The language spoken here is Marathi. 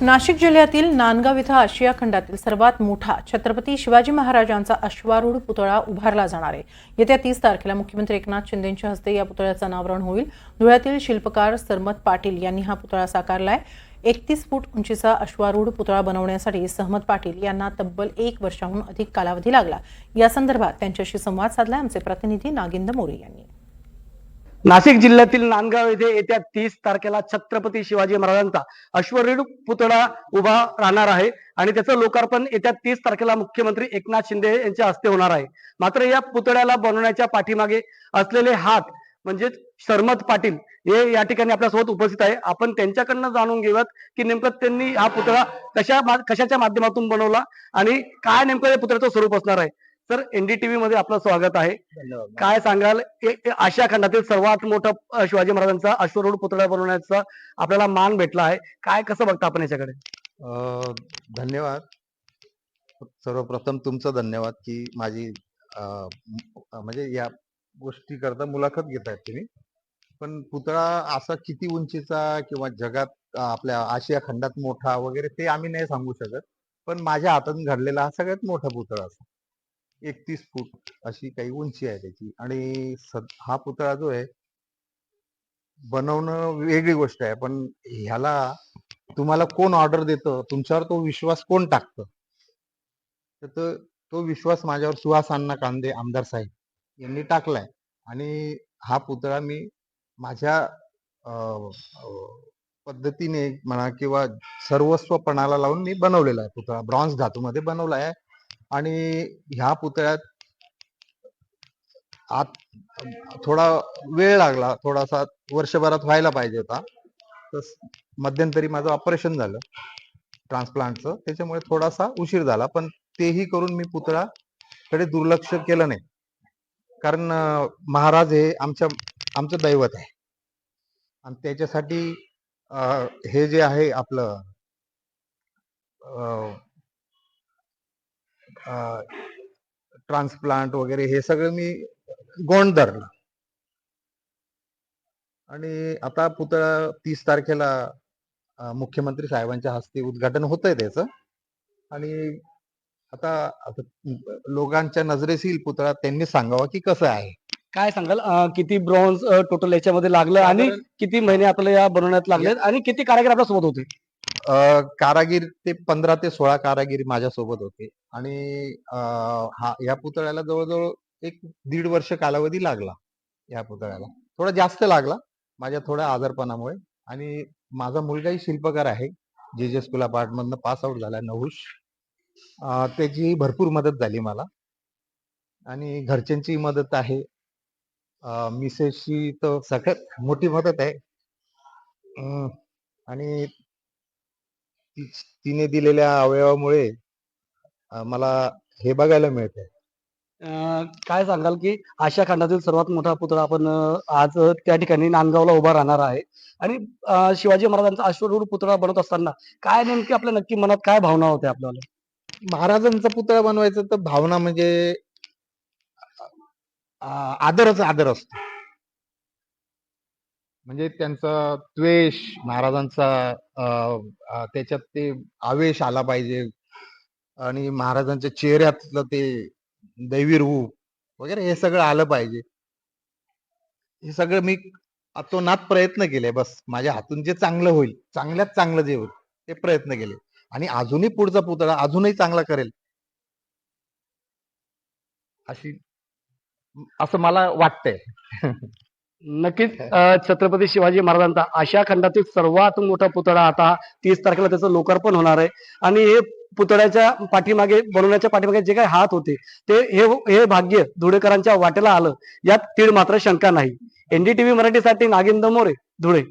नाशिक जिल्ह्यातील नांदगाव इथं आशिया खंडातील सर्वात मोठा छत्रपती शिवाजी महाराजांचा अश्वारूढ पुतळा उभारला जाणार आहे. येत्या तीस तारखेला मुख्यमंत्री एकनाथ शिंदेच्या हस्ते या पुतळ्याचं अनावरण होईल. धुळ्यातील शिल्पकार सरमत पाटील यांनी हा पुतळा साकारलाय. एकतीस फूट उंचीचा अश्वारूढ पुतळा बनवण्यासाठी सहमत पाटील यांना तब्बल एक वर्षाहून अधिक कालावधी लागला. या संदर्भात त्यांच्याशी संवाद साधला आमचे प्रतिनिधी नागिंद मोरे यांनी. नाशिक जिल्ह्यातील नांदगाव येथे येत्या तीस तारखेला छत्रपती शिवाजी महाराजांचा अश्वरीड पुतळा उभा राहणार आहे आणि त्याचं लोकार्पण येत्या तीस तारखेला मुख्यमंत्री एकनाथ शिंदे यांच्या हस्ते होणार आहे. मात्र या पुतळ्याला बनवण्याच्या पाठीमागे असलेले हात म्हणजेच शर्मद पाटील हे या ठिकाणी आपल्यासोबत उपस्थित आहे. आपण त्यांच्याकडनं जाणून घेऊयात की नेमकं त्यांनी हा पुतळा कशा कशाच्या माध्यमातून बनवला आणि काय नेमकं या पुतळ्याचं स्वरूप असणार आहे. सर एनडीटीव्ही मध्ये आपलं स्वागत आहे. काय सांगाल? आशिया खंडातील सर्वात मोठा शिवाजी महाराजांचा अश्वरूढ पुतळा बनवण्याचा आपल्याला मान भेटला आहे. काय कसं बघता आपण याच्याकडे? धन्यवाद. सर्वप्रथम तुमचं धन्यवाद की माझी म्हणजे या गोष्टी करता मुलाखत घेत आहेत तुम्ही. पण पुतळा असा किती उंचीचा किंवा जगात आपल्या आशिया खंडात मोठा वगैरे ते आम्ही नाही सांगू शकत. पण माझ्या हातातून घडलेला हा सगळ्यात मोठा पुतळा असा. एकतीस फूट अशी काही उंची आहे त्याची. आणि हा पुतळा जो आहे बनवणं वेगळी गोष्ट आहे. पण ह्याला तुम्हाला कोण ऑर्डर देतं? तुमच्यावर तो विश्वास कोण टाकतं? तर तो- तो विश्वास माझ्यावर सुहास अण्णा कांदे आमदार साहेब यांनी टाकलाय. आणि हा पुतळा मी माझ्या अं, पद्धतीने म्हणा किंवा सर्वस्वपणाला लावून मी बनवलेला आहे पुतळा. ब्रॉन्झ धातूमध्ये बनवला आहे. आणि ह्या पुतळ्यात आत थोडा वेळ लागला थोडासा वर्षभरात व्हायला पाहिजे होता. तस मध्यंतरी माझं ऑपरेशन झालं ट्रान्सप्लांटचं त्याच्यामुळे थोडासा उशीर झाला पण तेही करून मी पुतळा कडे दुर्लक्ष केलं नाही. कारण महाराज हे आमच्या आमचं दैवत आहे. आणि त्याच्यासाठी हे जे आहे आपलं ट्रान्सप्लांट वगैरे हे सगळं मी गोंड धरलं आणि आता पुतळा तीस तारखेला मुख्यमंत्री साहेबांच्या हस्ते उद्घाटन होत आहे त्याचं. आणि आता लोकांच्या नजरेस येईल पुतळा त्यांनी सांगावा की कसं आहे. काय सांगाल? किती ब्रॉन्झ टोटल याच्यामध्ये लागलं आणि किती महिने आपल्याला या बनवण्यात लागले आणि किती कारागीर आपल्यासोबत होते? कारागीर ते पंधरा ते सोळा कारागीर माझ्या सोबत होते. आणि हा या पुतळ्याला जवळजवळ एक दीड वर्ष कालावधी लागला या पुतळ्याला. थोडा जास्त लागला माझ्या थोड्या आजारपणामुळे. आणि माझा मुलगाही शिल्पकार आहे. जे जे स्कूल अपार्टमधनं पास आउट झाला नहुष. त्याची भरपूर मदत झाली मला. आणि घरच्यांची मदत आहे. मिसेसची तर सगळ्यात मोठी मदत आहे. आणि तिने दिलेल्या अवयवामुळे मला हे बघायला मिळतंय. अ, काय सांगाल की आशिया खंडातील सर्वात मोठा पुतळा आपण आज त्या ठिकाणी नांदगावला उभा राहणार आहे. आणि शिवाजी महाराजांचा अश्वरूढ पुतळा बनवत असताना काय नेमकी आपल्या नक्की मनात काय भावना होत्या आपल्याला? महाराजांचा पुतळा बनवायचा तर भावना म्हणजे आदरच आदर असतो. म्हणजे त्यांचा द्वेष महाराजांचा अं, त्याच्यात ते आवेश आला पाहिजे. आणि महाराजांच्या चेहऱ्यातलं ते दैवी रूप वगैरे हे सगळं आलं पाहिजे. हे सगळं मी अतोनात प्रयत्न केले बस. माझ्या हातून जे चांगलं होईल चांगल्यात चांगलं जे होईल ते प्रयत्न केले. आणि अजूनही पुढचा पुतळा अजूनही चांगला करेल. अशी असं मला वाटतंय. नक्कीच छत्रपती शिवाजी महाराजांचा आशिया खंडातील सर्वात मोठा पुतळा आता तीस तारखेला त्याचं लोकार्पण होणार आहे. आणि हे पुतळ्याच्या पाठीमागे बनवण्याच्या पाठीमागे जे काही हात होते ते हे हे भाग्य धुळेकरांच्या वाटेला आलं यात तीळ मात्र शंका नाही. एनडीटीव्ही मराठीसाठी नागिंद मोरे धुळे.